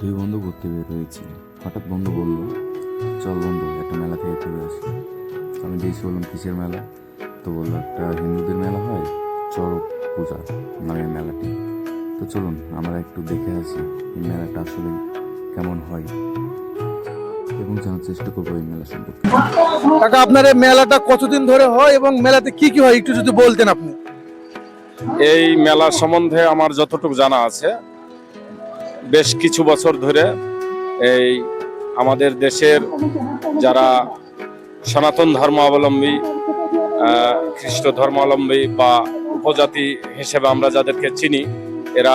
দুই বন্ধু ঘুরতে বের হয়েছি। হঠাৎ বন্ধু বলল চল বন্ধু একটা মেলা থেকে ঘুরে আসি। আমি দেখছি বললাম কিসের মেলা? তো বলল একটা হিন্দুদের মেলা হয় চড়ক পূজা নামের মেলাটি। তো চলুন আমরা একটু দেখে আসি এই মেলাটা আসলে কেমন হয়। এবং জানার চেষ্টা করব এই মেলা সম্পর্কে। কাকা আপনার এই মেলাটা কতদিন ধরে হয় এবং মেলাতে কি কি হয় একটু যদি বলতেন আপনি। এই মেলা সম্বন্ধে আমার যতটুকু জানা আছে বেশ কিছু বছর ধরে এই আমাদের দেশের যারা সনাতন ধর্মাবলম্বী খ্রিস্ট ধর্মাবলম্বী বা উপজাতি হিসেবে আমরা যাদেরকে চিনি, এরা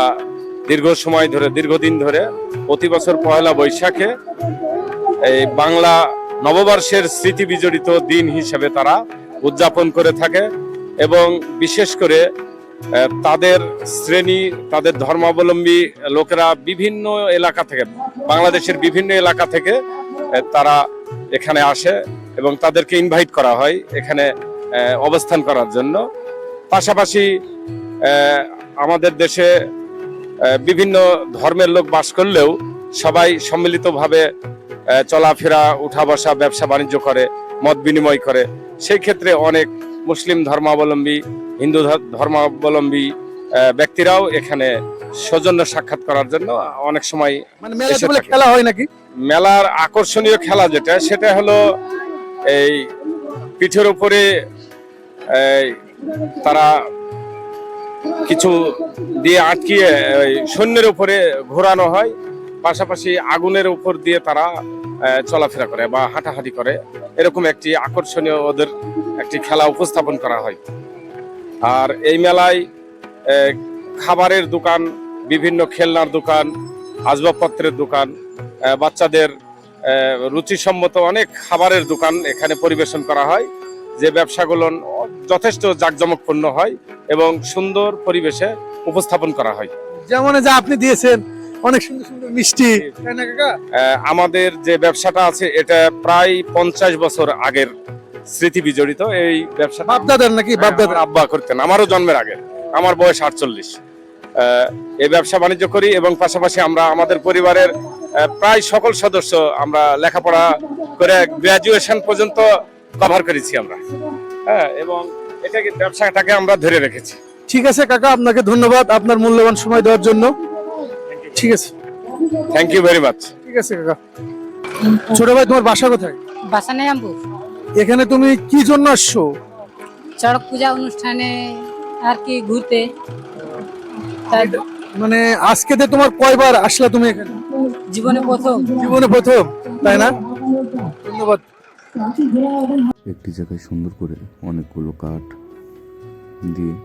দীর্ঘ সময় ধরে, দীর্ঘদিন ধরে প্রতি বছর পয়লা বৈশাখে এই বাংলা নববর্ষের স্মৃতি বিজড়িত দিন হিসেবে তারা উদযাপন করে থাকে এবং বিশেষ করে তাদের শ্রেণি, তাদের ধর্মাবলম্বী লোকেরা বিভিন্ন এলাকা থেকে, বাংলাদেশের বিভিন্ন এলাকা থেকে তারা এখানে আসে এবং তাদেরকে ইনভাইট করা হয় এখানে অবস্থান করার জন্য। পাশাপাশি আমাদের দেশে বিভিন্ন ধর্মের লোক বাস করলেও সবাই সম্মিলিতভাবে চলাফেরা উঠা বসা ব্যবসা বাণিজ্য করে, মত বিনিময় করে। সেই ক্ষেত্রে অনেক মুসলিম ধর্মাবলম্বী হিন্দু ধর্মাবলম্বী ব্যক্তিরাও এখানে সৌজন্য সাক্ষাৎ করার জন্য অনেক সময় মানে। খেলা হয় নাকি? মেলার আকর্ষণীয় খেলা যেটা সেটা হলো এই পিঠের উপরে তারা কিছু দিয়ে আটকিয়ে সৈন্যের উপরে ঘোরানো হয় পাশাপাশি আগুনের উপর দিয়ে তারা চলাফেরা করে বা হাঁটাহাঁটি করে। এরকম একটি আকর্ষণীয় ওদের একটি খেলা উপস্থাপন করা হয়। আর এই মেলায় খাবারের দোকান বিভিন্ন খেলনার দোকান আসবাবপত্রের দোকান বাচ্চাদের রুচিসম্মত অনেক খাবারের দোকান এখানে পরিবেশন করা হয় যে ব্যবসাগুলো যথেষ্ট জাঁকজমকপূর্ণ হয় এবং সুন্দর পরিবেশে উপস্থাপন করা হয়। যেমন যা আপনি দিয়েছেন অনেক সুন্দর সুন্দর মিষ্টি আমাদের যে ব্যবসাটা আছে এটা প্রায় পঞ্চাশ বছর আগের স্মৃতি বিজড়িত এই ব্যবসা বাপদাদার নাকি বাপদাদার? আব্বা করতেন আমারও জন্মের আগে। আমার বয়স আটচল্লিশ। এই ব্যবসা বাণিজ্য করি এবং পাশাপাশি আমরা আমাদের পরিবারের প্রায় সকল সদস্য আমরা লেখাপড়া করে গ্রাজুয়েশন পর্যন্ত কভার করেছি আমরা। হ্যাঁ এবং এটাকে ব্যবসাটাকে আমরা ধরে রেখেছি। ঠিক আছে কাকা আপনাকে ধন্যবাদ আপনার মূল্যবান সময় দেওয়ার জন্য। ঠিক আছে। থ্যাংক ইউ ভেরি মাচ ঠিক আছে কাকা। ছোট ভাই তোমার বাসা কোথায়? বাসা নেই এখানে তুমি কি জন্য আসছো? চড়ক পূজা অনুষ্ঠানে আর কি ঘুরতে। মানে আজকে যে তোমার কয়বার আসলা তুমি এখানে? জীবনে প্রথম। জীবনে প্রথম তাই না? ধন্যবাদ। একটি জায়গায় সুন্দর করে অনেকগুলো কাঠ দিয়ে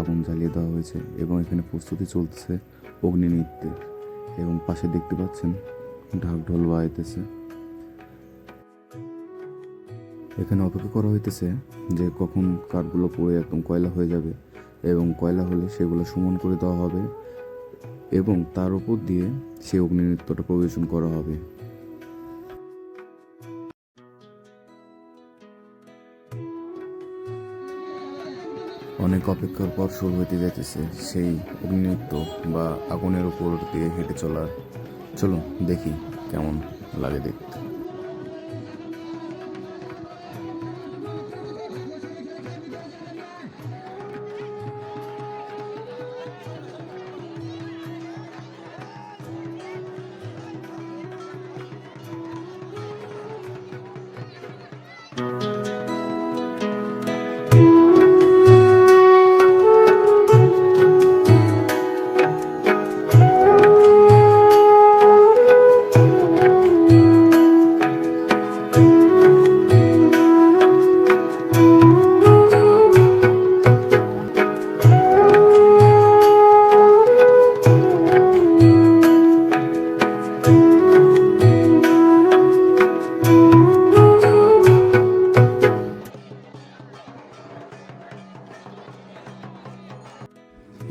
আগুন জ্বালিয়ে দেওয়া হয়েছে এবং এখানে প্রস্তুতি চলছে অগ্নি নৃত্যের এবং পাশে দেখতে পাচ্ছেন ঢাক ঢোল বাজাইতেছে। এখানে অপেক্ষা করা হইতেছে যে কখন কাঠগুলো পড়ে একদম কয়লা হয়ে যাবে এবং কয়লা হলে সেগুলো সুমন করে দেওয়া হবে এবং তার উপর দিয়ে সেই অগ্নি নৃত্যটা পরিবেশন করা হবে। অনেক অপেক্ষার পর শুরু হতে যাইতেছে সেই অগ্নিনৃত্য বা আগুনের উপর দিয়ে হেঁটে চলার। চলুন দেখি কেমন লাগে দেখতে।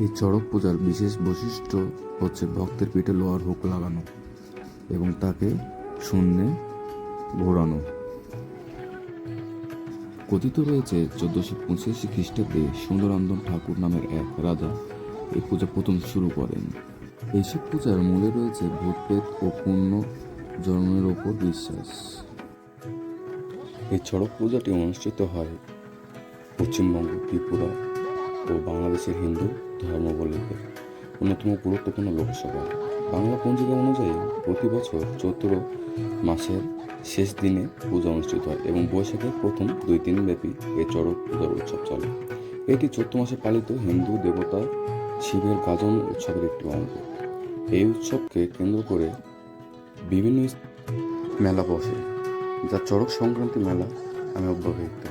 এই চড়ক পূজার বিশেষ বৈশিষ্ট্য হচ্ছে ভক্তের পিঠে লোহার হুক লাগানো এবং তাকে শূন্যে ঘোরানো। কথিত রয়েছে চোদ্দশো পঁচাশি খ্রিস্টাব্দে সুন্দরান্দন ঠাকুর নামের এক রাজা এই পূজা প্রথম শুরু করেন। এইসব পূজার মূলে রয়েছে ভূতপ্রেত ও পুণ্য জন্মের ওপর বিশ্বাস। এই চড়ক পূজাটি অনুষ্ঠিত হয় পশ্চিমবঙ্গ ত্রিপুরা। ও বাংলাদেশের হিন্দু ধর্মাবলম্বীদের অন্যতম গুরুত্বপূর্ণ লোকসভা। বাংলা পঞ্জিকা অনুযায়ী প্রতি বছর চৈত্র মাসের শেষ দিনে পূজা অনুষ্ঠিত হয় এবং বৈশাখের প্রথম দুই দিন ব্যাপী এই চড়ক পূজার উৎসব চলে। এটি চৈত্র মাসে পালিত হিন্দু দেবতা শিবের গাজন উৎসবের একটি অঙ্গ। এই উৎসবকে কেন্দ্র করে বিভিন্ন মেলা বসে, যা চড়ক সংক্রান্তি মেলা আমি অব্যবহিত।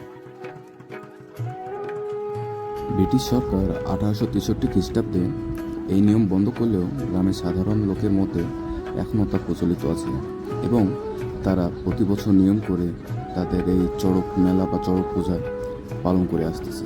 ব্রিটিশ সরকার আঠারোশো তেষট্টি খ্রিস্টাব্দে এই নিয়ম বন্ধ করলেও গ্রামের সাধারণ লোকের মধ্যে এখনও তা প্রচলিত আছে এবং তারা প্রতি বছর নিয়ম করে তাদের এই চড়ক মেলা বা চড়ক পূজা পালন করে আসতেছে।